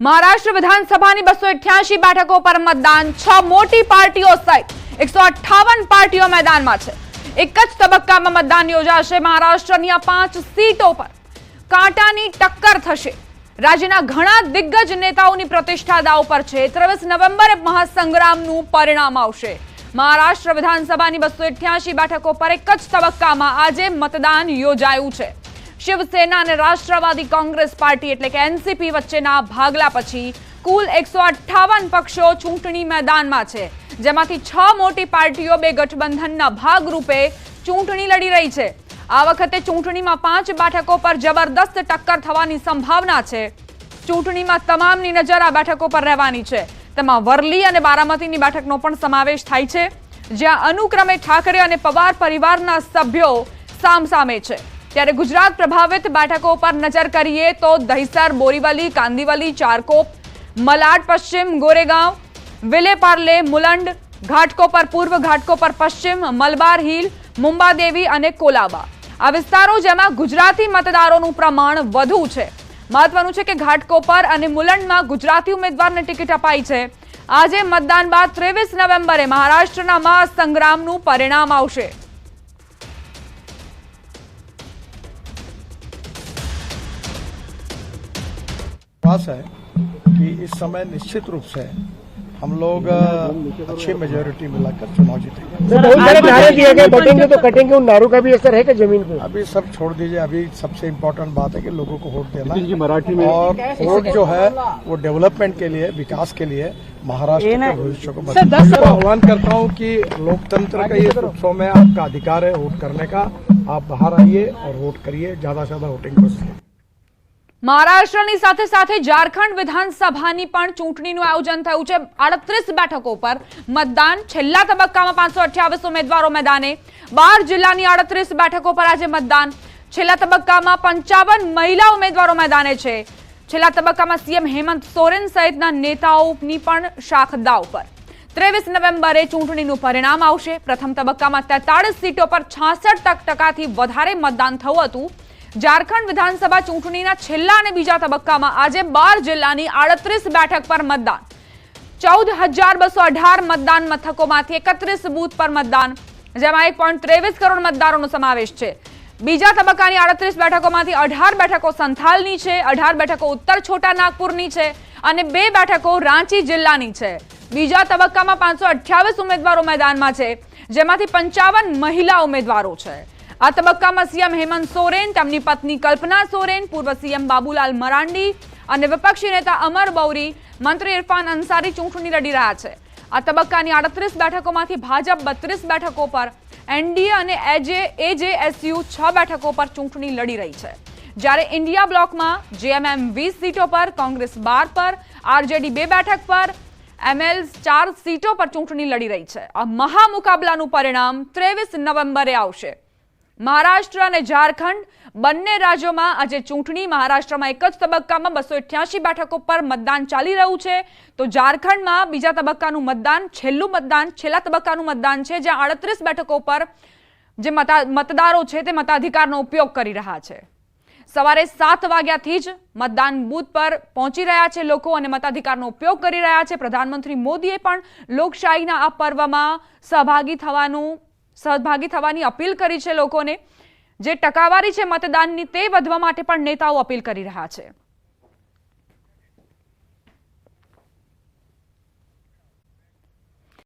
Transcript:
મહારાષ્ટ્ર વિધાનસભાની બસો અઠ્યાસી બેઠકો પર મતદાન, છ મોટી પાર્ટીઓ સહિત એકસો અઠ્ઠાવન પાર્ટીઓ મેદાનમાં છે. એક જ તબક્કામાં મતદાન યોજાશે મહારાષ્ટ્રની આ પાંચ સીટો પર. કાંટાની ટક્કર થશે. રાજ્યના ઘણા દિગ્ગજ નેતાઓની પ્રતિષ્ઠા દાવ પર છે. ત્રેવીસ નવેમ્બરે મહાસંગ્રામનું પરિણામ આવશે. મહારાષ્ટ્ર વિધાનસભાની બસો અઠ્યાસી બેઠકો પર એક જ તબક્કામાં આજે મતદાન યોજાયું છે. શિવસેના અને રાષ્ટ્રવાદી કોંગ્રેસ પાર્ટી એટલે કે એનસીપી વચ્ચેના ભાગલા પછી કુલ એકસો અઠ્ઠાવન પક્ષો ચૂંટણી મેદાનમાં છે, જેમાંથી છ મોટી પાર્ટીઓ બે ગઠબંધનના ભાગરૂપે ચૂંટણી લડી રહી છે. આ વખતે ચૂંટણીમાં પાંચ બેઠકો પર જબરદસ્ત ટક્કર થવાની સંભાવના છે. ચૂંટણીમાં તમામની નજર આ બેઠકો પર રહેવાની છે. તેમાં વરલી અને બારામતીની બેઠકનો પણ સમાવેશ થાય છે, જ્યાં અનુક્રમે ઠાકરે અને પવાર પરિવારના સભ્યો સામસામે છે. ત્યારે ગુજરાત પ્રભાવિત બેઠકો પર નજર કરીએ તો દહીસર, બોરીવલી, કાંદીવલી, ચારકોપ, મલાડ પશ્ચિમ, ગોરેગાંવ, વિલેપાર્લે, મુલંડ ઘાટકોપર પૂર્વ ઘાટકોપર પશ્ચિમ, મલબાર હિલ, મુંબાદેવી અને કોલાબા. આ વિસ્તારો જેમાં ગુજરાતી મતદારોનું પ્રમાણ વધુ છે. મહત્વનું છે કે ઘાટકોપર અને મુલંડમાં ગુજરાતી ઉમેદવારને ટિકિટ અપાઈ છે. આજે મતદાન બાદ ત્રેવીસ નવેમ્બરે મહારાષ્ટ્રના મહાસંગ્રામનું પરિણામ આવશે. विश्वास है कि इस समय निश्चित रूप से हम लोग अच्छी मेजोरिटी मिलाकर चुनाव जीतेंगे। बहुत सारे नारे दिए गए बटेंगे तो कटेंगे उन नारों का भी असर है ज़मीन पे? अभी सब छोड़ दीजिए अभी सबसे इम्पोर्टेंट बात है कि लोगों को वोट देना मराठी में- और वोट जो है वो डेवलपमेंट के लिए विकास के लिए महाराष्ट्र के भविष्य को मैं आह्वान करता हूँ कि लोकतंत्र का ये उत्सव में आपका अधिकार है वोट करने का। आप बाहर आइए और वोट करिए ज़्यादा से ज़्यादा वोटिंग को મહારાષ્ટ્રની સાથે સાથે ઝારખંડ વિધાનસભાની પણ ચૂંટણીનું આયોજન થયું છે. આડત્રીસ બેઠકો પર મતદાન. છેલ્લા તબક્કામાં પાંચસો અઠ્યાવીસ ઉમેદવારો મેદાને. બાર જિલ્લાની આડત્રીસ બેઠકો પર આજે મતદાન. છેલ્લા તબક્કામાં પંચાવન મહિલા ઉમેદવારો મેદાને છે. છેલ્લા તબક્કામાં સીએમ હેમંત સોરેન સહિતના નેતાઓની પણ શાખદાવ પર ત્રેવીસ નવેમ્બરે ચૂંટણીનું પરિણામ આવશે. પ્રથમ તબક્કામાં તેતાળીસ સીટો પર છાસઠ ટકાથી વધારે મતદાન થયું હતું. ઝારખંડ વિધાનસભા ચૂંટણીના છેલ્લા અને બીજા તબક્કામાં આજે બાર જિલ્લાની આડત્રીસ બેઠક પર મતદાન. ચૌદ હજાર બસો અઢાર મતદાન મથકોમાંથી એકત્રીસ બૂથ પર મતદાન, જેમાં એક પોઈન્ટ ત્રેવીસ કરોડ મતદારોનો સમાવેશ છે. બીજા તબક્કાની આડત્રીસ બેઠકોમાંથી અઢાર બેઠકો સંથાલની છે, અઢાર બેઠકો ઉત્તર છોટા નાગપુરની છે અને બે બેઠકો રાંચી જિલ્લાની છે. બીજા તબક્કામાં પાંચસો ઉમેદવારો મેદાનમાં છે, જેમાંથી પંચાવન મહિલા ઉમેદવારો છે. આ તબક્કામાં સીએમ હેમંત સોરેન, તેમની પત્ની કલ્પના સોરેન, પૂર્વ સીએમ બાબુલાલ મરાંડી અને વિપક્ષી નેતા અમર બૌરી મંત્રી ઇરફાન અંસારી ચૂંટણી લડી રહ્યા છે. આ તબક્કાની આડત્રીસ બેઠકોમાંથી ભાજપ બત્રીસ બેઠકો પર, એનડીએ અને એજે, એજેએસયુ છ બેઠકો પર ચૂંટણી લડી રહી છે. જ્યારે ઇન્ડિયા બ્લોકમાં જેએમએમ વીસ સીટો પર, કોંગ્રેસ બાર પર, આરજેડી બે બેઠક પર, એમએલ ચાર સીટો પર ચૂંટણી લડી રહી છે. આ મહામુકાબલાનું પરિણામ ત્રેવીસ નવેમ્બરે આવશે. મહારાષ્ટ્ર અને ઝારખંડ બંને રાજ્યોમાં આજે ચૂંટણી. મહારાષ્ટ્રમાં એક જ તબક્કામાં બસો અઠ્યાસી બેઠકો પર મતદાન ચાલી રહ્યું છે. તો ઝારખંડમાં બીજા તબક્કાનું મતદાન, છેલ્લું મતદાન, છેલ્લા તબક્કાનું મતદાન છે, જ્યાં આડત્રીસ બેઠકો પર જે મતા, મતદારો છે તે મતાધિકારનો ઉપયોગ કરી રહ્યા છે. સવારે સાત વાગ્યાથી જ મતદાન બૂથ પર પહોંચી રહ્યા છે લોકો અને મતાધિકારનો ઉપયોગ કરી રહ્યા છે. પ્રધાનમંત્રી મોદીએ પણ લોકશાહીના આ પર્વમાં સહભાગી થવાનું સહભાગી થવાની અપીલ કરી છે લોકોને. જે ટકાવારી છે મતદાનની તે વધવા માટે પણ નેતાઓ અપીલ કરી રહ્યા છે.